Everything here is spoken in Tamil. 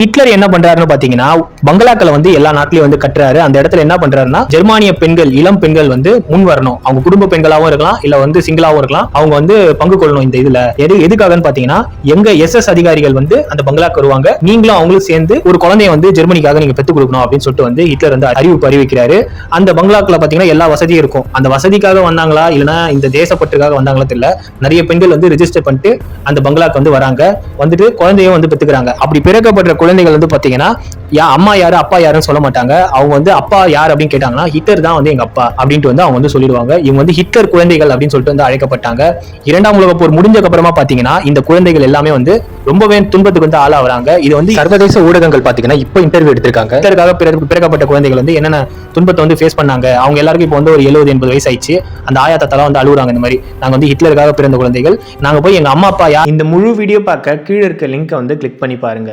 ஹிட்லர் என்ன பண்றாருன்னு பாத்தீங்கன்னா பங்களாக்களை வந்து எல்லா நாட்டிலயும் வந்து கட்டுறாரு. அந்த இடத்துல என்ன பண்றாருன்னா ஜெர்மானிய பெண்கள் இளம் பெண்கள் வந்து முன் வரணும். அவங்க குடும்ப பெண்களாவும் இருக்கலாம் இல்ல வந்து சிங்கிளாவும் இருக்கலாம். அவங்க வந்து பங்கு கொள்ளணும் இந்த இதுல. எது எதுக்காகன்னு பாத்தீங்கன்னா எங்க எஸ் எஸ் அதிகாரிகள் வந்து அந்த பங்களாக்கு வருவாங்க. நீங்களும் அவங்களும் சேர்ந்து ஒரு குழந்தைய வந்து ஜெர்மனிக்காக நீங்க பெற்றுக் கொடுக்கணும் அப்படின்னு சொல்லிட்டு வந்து ஹிட்லர் வந்து அறிவிப்பு அறிவிக்கிறாரு. அந்த பங்களாக்குல பாத்தீங்கன்னா எல்லா வசதியும் இருக்கும். அந்த வசதிக்காக வந்தாங்களா இல்லைன்னா இந்த தேசப்பட்டுக்காக வந்தாங்களா தெரியல. நிறைய பெண்கள் வந்து ரிஜிஸ்டர் பண்ணிட்டு அந்த பங்களாக்கு வந்து வராங்க. வந்துட்டு குழந்தையும் வந்து பெத்துக்கிறாங்க. அப்படி பிறக்கப்படுற குழந்தைகள் வந்து பார்த்தீங்கன்னா யா அம்மா யாரு அப்பா யாருன்னு சொல்ல மாட்டாங்க. அவங்க வந்து அப்பா யார் அப்படின்னு கேட்டாங்கன்னா ஹிட்லர் தான் வந்து எங்க அப்பா அப்படின்ட்டு வந்து அவங்க வந்து சொல்லிடுவாங்க. இவங்க வந்து ஹிட்லர் குழந்தைகள் அப்படின்னு சொல்லிட்டு வந்து அழைக்கப்பட்டாங்க. இரண்டாம் உலக போர் முடிஞ்சதுக்கு அப்புறமா பாத்தீங்கன்னா இந்த குழந்தைகள் எல்லாமே வந்து ரொம்பவே துன்பத்துக்கு வந்து ஆளாகிறாங்க இது வந்து சர்வதேச ஊடகங்கள் பாத்தீங்கன்னா இப்போ இன்டர்வியூ எடுத்திருக்காங்க. ஹிட்லருக்காக பிறக்கப்பட்ட குழந்தைகள் வந்து என்னென்ன துன்பத்தை வந்து ஃபேஸ் பண்ணாங்க? அவங்க எல்லாருக்கும் இப்போ வந்து ஒரு எழுபது எண்பது வயசு ஆயிடுச்சு அந்த ஆயா தாத்தாலாம் வந்து அழுகுறாங்க இந்த மாதிரி. நாங்க வந்து ஹிட்லருக்காக பிறந்த குழந்தைகள். நாங்க போய் எங்க அம்மா அப்பா யார்? இந்த முழு வீடியோ பார்க்க கீழே இருக்க லிங்கை வந்து கிளிக் பண்ணி பாருங்க.